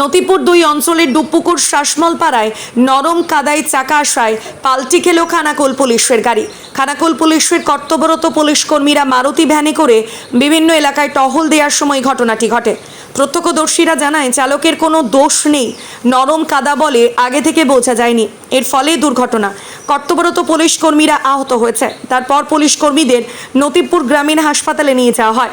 নতিপুর দুই অঞ্চলের ডুবপুকুর শ্বাসমল পাড়ায় নরম কাদায় চাকা আসায় পাল্টি খেল খানাকোল পুলিশের গাড়ি। খানাকোল পুলিশের কর্তব্যরত পুলিশ কর্মীরা মারুতি ভ্যানে করে বিভিন্ন এলাকায় টহল দেওয়ার সময় ঘটনাটি ঘটে। প্রত্যক্ষদর্শীরা জানায়, চালকের কোনো দোষ নেই, নরম কাদা বলে আগে থেকে বোঝা যায়নি। এর ফলে দুর্ঘটনা। কর্তব্যরত পুলিশ কর্মীরা আহত হয়েছে। তারপর পুলিশ কর্মীদের নতিপুর গ্রামীণ হাসপাতালে নিয়ে যাওয়া হয়।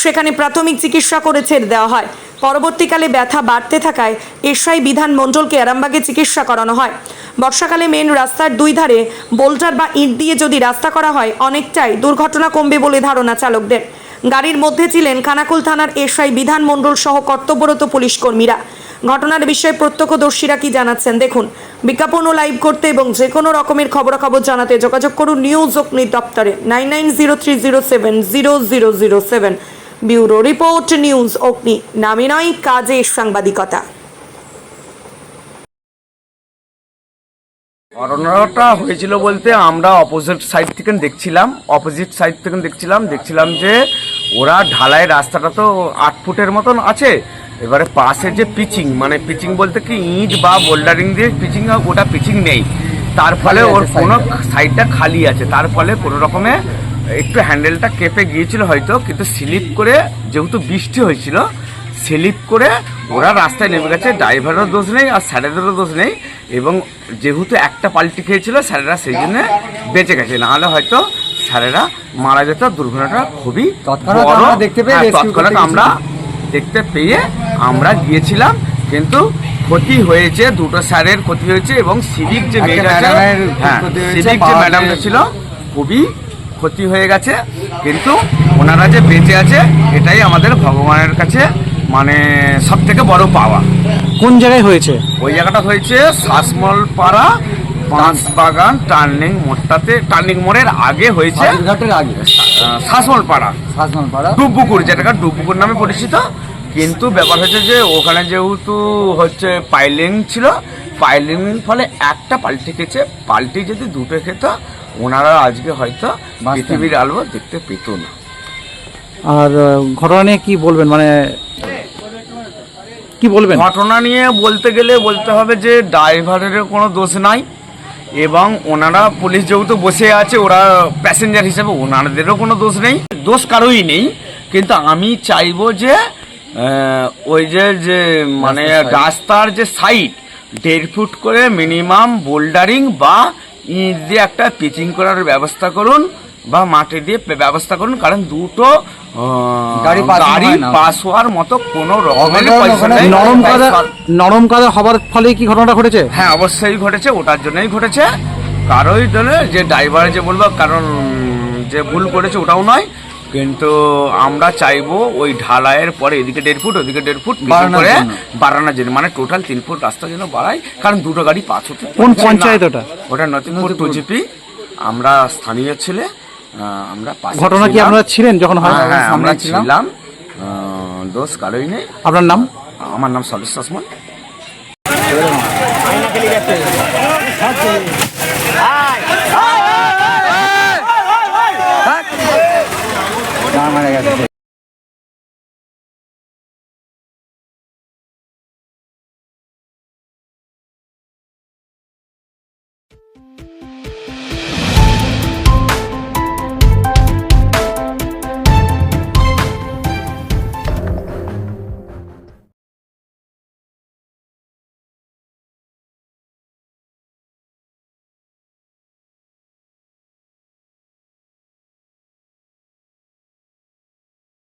সেখানে প্রাথমিক চিকিৎসা করে ছেড়ে দেওয়া হয়। পরবর্তীকালে ব্যথা বাড়তে থাকায় এসআই বিধান মণ্ডলকে আরামবাগে চিকিৎসা করানো হয়। বর্ষাকালে মেন রাস্তার দুই ধারে বোল্টার বা ইট দিয়ে যদি রাস্তা করা হয়, অনেকটাই দুর্ঘটনা কমবে বলে ধারণা চালকদের। গাড়ির মধ্যে ছিলেন খানাকুল থানার এসআই বিধান মণ্ডল সহ কর্তব্যরত পুলিশ কর্মীরা। ঘটনার বিষয়ে প্রত্যক্ষদর্শীরা কি জানাচ্ছেন দেখুন। বিজ্ঞাপন ও লাইভ করতে এবং যে কোনো রকমের খবরাখবর জানাতে যোগাযোগ করুন নিউজ অগ্নি দপ্তরে nine nine zero three zero seven zero zero zero seven. Bureau report news Agni নামে নয় কাজে সাংবাদিকতা। ঘটনাটা হয়েছিল বলতে আমরা অপোজিট সাইড থেকে দেখছিলাম অপোজিট সাইড থেকে দেখছিলাম দেখছিলাম যে ওরা ঢালাই রাস্তাটা তো আট ফুটের মতন আছে। এবারে পাশে যে পিচিং মানে পিচিং বলতে কি ইট বা বোল্ডারিং দিয়ে পিচিং ওটা পিচিং নেই। তার ফলে ওর কোনো সাইডটা খালি আছে। তার ফলে কোনো রকমে একটু হ্যান্ডেলটা কেঁপে গিয়েছিল হয়তো কিন্তু স্লিপ করে যেহেতু বৃষ্টি হয়েছিল স্লিপ করে ওরা রাস্তায় নেমে গেছে। ড্রাইভারেরও দোষ নেই আর স্যারেদেরও দোষ নেই। এবং যেহেতু একটা পাল্টি খেয়েছিল স্যারেরা সেই জন্য বেঁচে গেছে। নাহলে হয়তো স্যারেরা মারা যেত। দুর্ঘটনাটা খুবই তৎক্ষণাৎ আমরা দেখতে পেয়ে হ্যাঁ, rescue তৎক্ষণাৎ আমরা দেখতে পেয়ে আমরা গিয়েছিলাম কিন্তু ক্ষতি হয়েছে দুটো স্যারের ক্ষতি হয়েছে এবং সিভিক যে মেয়েটা হ্যাঁ সিভিক যে ম্যাডামটা ছিল খুবই ক্ষতি হয়ে গেছে কিন্তু ওনারা যে বেঁচে আছে এটাই আমাদের ভগবানের কাছে মানে সব থেকে বড় পাওয়া। কোন জায়গায় হয়েছে? ওই জায়গাটা হয়েছে শ্বাসমল পাড়া বাগান টার্নিং মোড়টাতে টার্নিং মোড়ের আগে হয়েছে আগে। শ্বাসমল পাড়া শাসন পাড়া ডুবপুকুর যেটাকে ডুবপুকুর নামে পরিচিত কিন্তু ব্যাপার হচ্ছে যে ওখানে যেহেতু হচ্ছে পাইলিং ছিল পাইলিং ফলে একটা পাল্টি খেয়েছে। পাল্টি যদি দুটো খেত ওনারা আজকে হয়তো পৃথিবীর আলো দেখতে পেত না। আর ঘটনা নিয়ে কি বলবেন? মানে কি বলবেন? ঘটনা নিয়ে বলতে গেলে বলতে হবে যে ড্রাইভারেরও কোনো দোষ নাই এবং ওনারা পুলিশ যেহেতু বসে আছে ওরা প্যাসেঞ্জার হিসেবে ওনাদেরও কোনো দোষ নেই। দোষ কারোই নেই। কিন্তু আমি চাইব যে ওই যে যে মানে রাস্তার যে সাইড দেড় ফুট করে মিনিমাম বোল্ডারিং বা ইট দিয়ে একটা পিচিং করার ব্যবস্থা করুন বা মাটি দিয়ে ব্যবস্থা করুন কারণ দুটো গাড়ি পাস হওয়ার মতো কোনো রকমের। নরম কাদা নরম কাদা হবার ফলে কি ঘটনাটা ঘটেছে? হ্যাঁ অবশ্যই ঘটেছে ওটার জন্যই ঘটেছে। কারোই জন্য যে ড্রাইভার যে বলব কারণ যে ভুল করেছে ওটাও নয়। কিন্তু আমরা চাইব ওই ঢালাইয়ের পরে এদিকে দেড় ফুট ওদিকে দেড় ফুট করে জন্য। বাড়ানোর জন্য। মানে টোটাল তিন ফুট রাস্তা যেন বাড়ায় কারণ দুটো গাড়ি পাঁচ হতে কোন পঞ্চায়েত ওটা? ওটা নতুনপুর টু জিপি আমরা স্থানীয় ছেলে আমরা পাশে ঘটনা কি। আপনারা ছিলেন যখন হয়? হ্যাঁ, হ্যাঁ, আমরা ছিলাম। দোষ কারোই নেই। আপনার নাম? আমার নাম সলিস আসমান মারা গেছে।